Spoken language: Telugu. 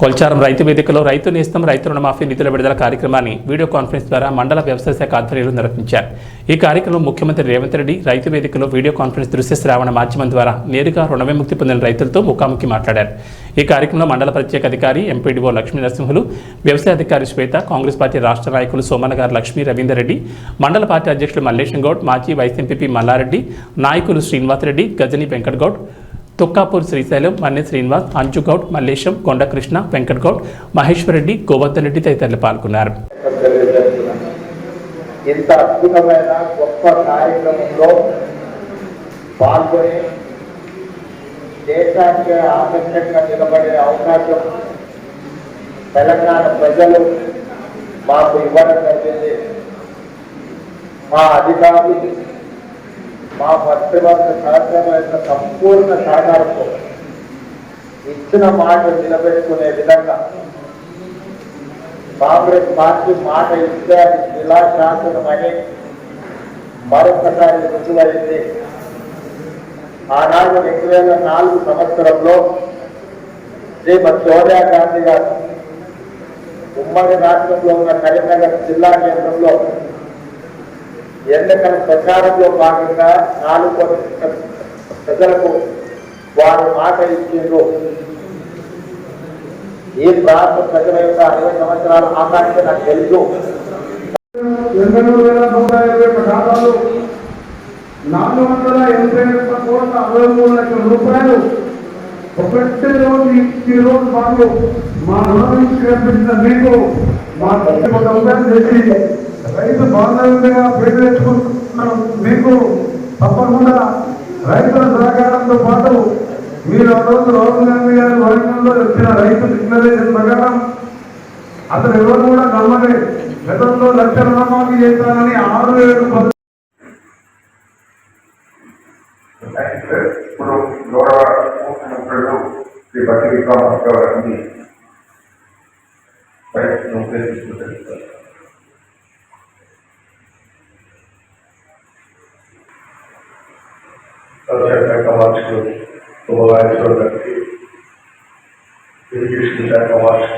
కొల్చారం రైతు వేదికలో రైతు నేస్తం రైతు రుణమాఫీ నిధుల విడుదల కార్యక్రమాన్ని వీడియో కాన్ఫరెన్స్ ద్వారా మండల వ్యవసాయ శాఖ ఆధ్వర్యంలో నిర్వహించారు. ఈ కార్యక్రమంలో ముఖ్యమంత్రి రేవంత్ రెడ్డి రైతు వేదికలో వీడియో కాన్ఫరెన్స్ దృశ్య శ్రావణ మాధ్యమం ద్వారా నేరుగా రుణ విముక్తి పొందిన రైతులతో ముఖాముఖి మాట్లాడారు. ఈ కార్యక్రమంలో మండల ప్రత్యేక అధికారి ఎంపీడీఓ లక్ష్మీ నరసింహులు వ్యవసాయ అధికారి శ్వేత కాంగ్రెస్ పార్టీ రాష్ట్ర నాయకులు సోమనగారు లక్ష్మీ రవీందర్ రెడ్డి మండల పార్టీ అధ్యక్షులు మల్లేశం గౌడ్ మాజీ వైస్ ఎంపీపీ మల్లారెడ్డి నాయకులు శ్రీనివాసరెడ్డి గజని వెంకట్ గౌడ్ తుక్కాపూర్ శ్రీశైలం మన్నె శ్రీనివాస్ అంచుగౌడ్ మల్లేశం కొండకృష్ణ వెంకట్గౌడ్ మహేశ్వర్ రెడ్డి గోవర్ధన్ రెడ్డి తదితరులు పాల్గొన్నారు. ఇంత అద్భుతమైన గొప్ప కార్యక్రమంలో పాల్గొని దేశానికి ఆదర్శంగా నిలబడే అవకాశం తెలంగాణ ప్రజలు మాకు ఇవ్వడం జరిగింది. మా అధికారులు మా మంత్రివర్గ యొక్క సంపూర్ణ సహకారంతో ఇచ్చిన మాట నిలబెట్టుకునే విధంగా కాంగ్రెస్ పార్టీ మాట ఇస్తే అది శిలాశాసనమని మరొకసారి రుజువైంది. ఆనాడు రెండు వేల నాలుగు సంవత్సరంలో శ్రీమతి సోనియా గాంధీ గారు ఉమ్మడి రాష్ట్రంలో ఉన్న కరీంనగర్ జిల్లా కేంద్రంలో ఎన్నికల ప్రచారంలో భాగంగా నాలుగు కోట్ల ప్రజలకు వారు మాట ఇచ్చిండ్రు. ఈ ప్రాంత ప్రజల యొక్క అరవై సంవత్సరాల ఆకాంక్ష నాకు తెలుసు. ఎనభై మూడు వేల నూట ఇరవై ఒక్క ఖాతాలు నాలుగు వందల ఎనభై ఒక్క కోట్ల అరవై మూడు లక్షల రూపాయలు ఒకటే రోజు ఈ- రోజు మాకు మా రుణం కల్పించిన మీకు మా ఒక రూపాయలు చేసి రైతు బాంధవ్యంగా పేరు మీకు తప్పకుండా రైతుల సహకారంతో పాటు మీరు ఆ రోజు రాహుల్ గాంధీ గారి వర్గంలో వచ్చిన రైతు డిక్లరేషన్ ప్రకారం అతను ఎవరు కూడా నమ్మలే గతంలో లక్ష రుణమాఫీ చేస్తానని ఆరు ఏడు ఇప్పుడు గౌరవ ముఖ్యమంత్రులు శ్రీ బట్టి విక్రమార్క గారిని బయటను ఉపయోగించుకుంటారు তাদের টাকা মারছিল তোমার আয়োজন রাখতে ইরিগেশন টাকা মারছিল